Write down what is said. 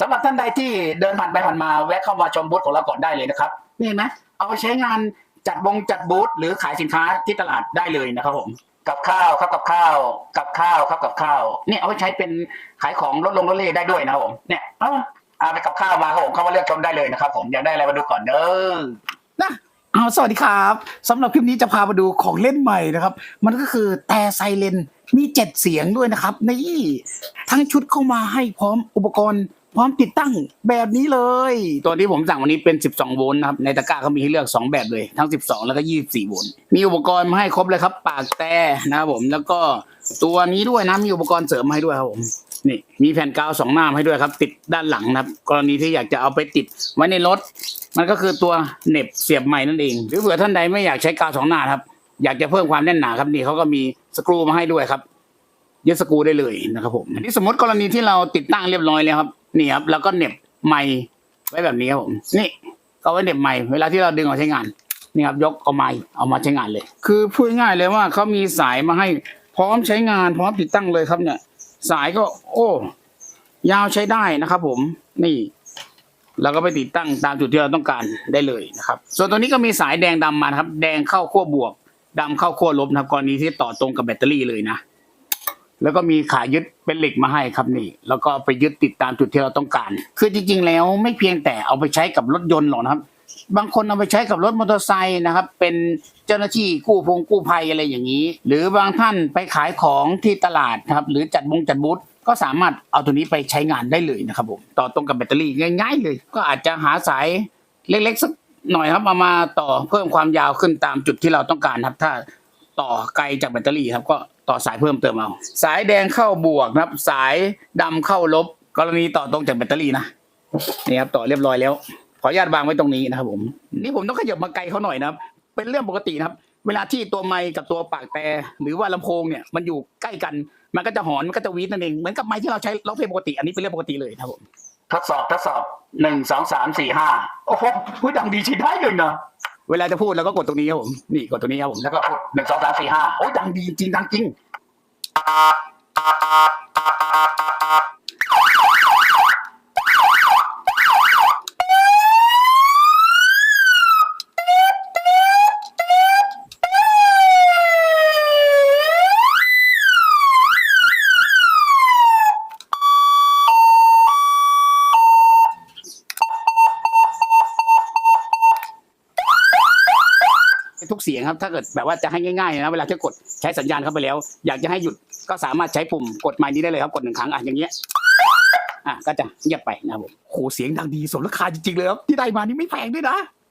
สำหรับท่านใดที่เดินผ่านไปผ่านมาแวะเข้ามาชมบูธของเราก่อนได้เลยนะครับนี่เห็นไหมเอาไปใช้งานจัดวงจัดบูธหรือขายสินค้าที่ตลาดได้เลยนะครับผมกับข้าวครับกับข้าวกับข้าวครับกับข้าวเนี่ยเอาไปใช้เป็นขายของลดลงลดเล่ได้ด้วยนะครับผมเนี่ยเอาเอาไปกับข้าวมาครับผมเข้ามาเลือกชมได้เลยนะครับ ผมอยากได้อะไรมาดูก่อนเด้อนะเอาสวัสดีครับสำหรับคลิปนี้จะพามาดูของเล่นใหม่นะครับ มันก็คือแต่ไซเลนมีเจ็ดเสียงด้วยนะครับนี่ทั้งชุดเข้ามาให้พร้อมอุปกรณ์ พร้อมติดตั้งแบบนี้เลย ตัวที่ผมสั่งวันนี้เป็น 12 โวลต์นะครับ ในตะกร้าเขามีให้เลือก 2 แบบเลย ทั้ง 12 แล้วก็ 24 โวลต์ มีอุปกรณ์มาให้ครบเลยครับ ปากแต่นะครับผม แล้วก็ตัวนี้ด้วยนะ มีอุปกรณ์เสริมมาให้ด้วยครับผม นี่ มีแผ่นกาวสองหน้าให้ด้วยครับ ติดด้านหลังนะครับ กรณีที่อยากจะเอาไปติดไว้ในรถ มันก็คือตัวเหน็บเสียบใหม่นั่นเอง หรือเผื่อท่านใดไม่อยากใช้กาวสองหน้าครับ อยากจะเพิ่มความแน่นหนาครับนี่เขาก็มีสกรูมาให้ด้วยครับยึดสกรูได้เลยนะครับผมอันนี้สมมติกรณีที่เราติดตั้งเรียบร้อยแล้วครับ นี่ครับแล้วก็เน็บไม้ไว้แบบนี้ครับผมนี่ก็ไว้เน็บไม้เวลาที่เราดึงออกใช้งานนี่ครับยกเอาไม้เอามาใช้งานเลย คือพูดง่ายเลยว่าเขามีสายมาให้พร้อมใช้งานพร้อมติดตั้งเลยครับเนี่ย สายก็ โอ้ ยาวใช้ได้นะครับ ผมนี่เราก็ไปติดตั้งตามจุดที่เราต้องการได้เลยนะครับ ส่วนตัวนี้ก็มีสายแดงดำมาครับ แดงเข้าขั้วบวกดำเข้าขั้วลบนะครับกรณีที่ต่อตรงกับแบตเตอรี่เลยนะ แล้วก็มีขายึดเป็นเหล็กมาให้ครับนี่ แล้วก็ไปยึดติดตามจุดที่เราต้องการ คือจริงๆแล้วไม่เพียงแต่เอาไปใช้กับรถยนต์หรอกนะครับ บางคนเอาไปใช้กับรถมอเตอร์ไซค์นะครับ เป็นเจ้าหน้าที่กู้พงกู้ภัยอะไรอย่างนี้ หรือบางท่านไปขายของที่ตลาดครับ หรือจัดบงจัดบูธก็สามารถเอาตัวนี้ไปใช้งานได้เลยนะครับผมต่อตรงกับแบตเตอรี่ง่าย ๆ เลย ก็อาจจะหาสายเล็กๆสักหน่อยครับเอามาต่อเพิ่มความยาวขึ้นตามจุดที่เราต้องการครับ ถ้าต่อไกลจากแบตเตอรี่ครับก็ ต่อสายเพิ่มเติมเอา สายแดงเข้าบวกนะครับ สายดำเข้าลบ กรณีต่อตรงจากแบตเตอรี่นะนี่ครับต่อเรียบร้อยแล้ว ขออนุญาตวางไว้ตรงนี้นะครับผม นี่ผมต้องขยับมาไกลเขาหน่อยนะครับ เป็นเรื่องปกตินะครับ เวลาที่ตัวไมค์กับตัวปากแต่หรือว่าลำโพงเนี่ยมันอยู่ใกล้กัน มันก็จะหอนมันก็จะวีดนั่นเองเหมือนกับไมค์ที่เราใช้ร้องเพลงปกติอันนี้เป็นเรื่องปกติเลยครับผมทดสอบทดสอบหนึ่งสองสามสี่ห้าโอ้โหพูดดังดีใช้ได้เลยนะ เวลาจะพูดเราก็กดตรงนี้ครับผมนี่กดตรงนี้ครับผมแล้วก็พูดหนึ่งสองสามสี่ห้าโอ้ดังดีจริงดังจริง ทุกเสียงครับ ถ้าเกิดแบบว่าจะให้ง่ายๆนะเวลาที่กดใช้สัญญาณเข้าไปแล้ว อยากจะให้หยุดก็สามารถใช้ปุ่มกดไม้นี้ได้เลยครับกดหนึ่งครั้งอะอย่างเงี้ยอะก็จะเงียบไปนะครับผมโหเสียงดังดีสมราคาจริงๆเลยครับที่ได้มานี่ไม่แพงด้วยนะ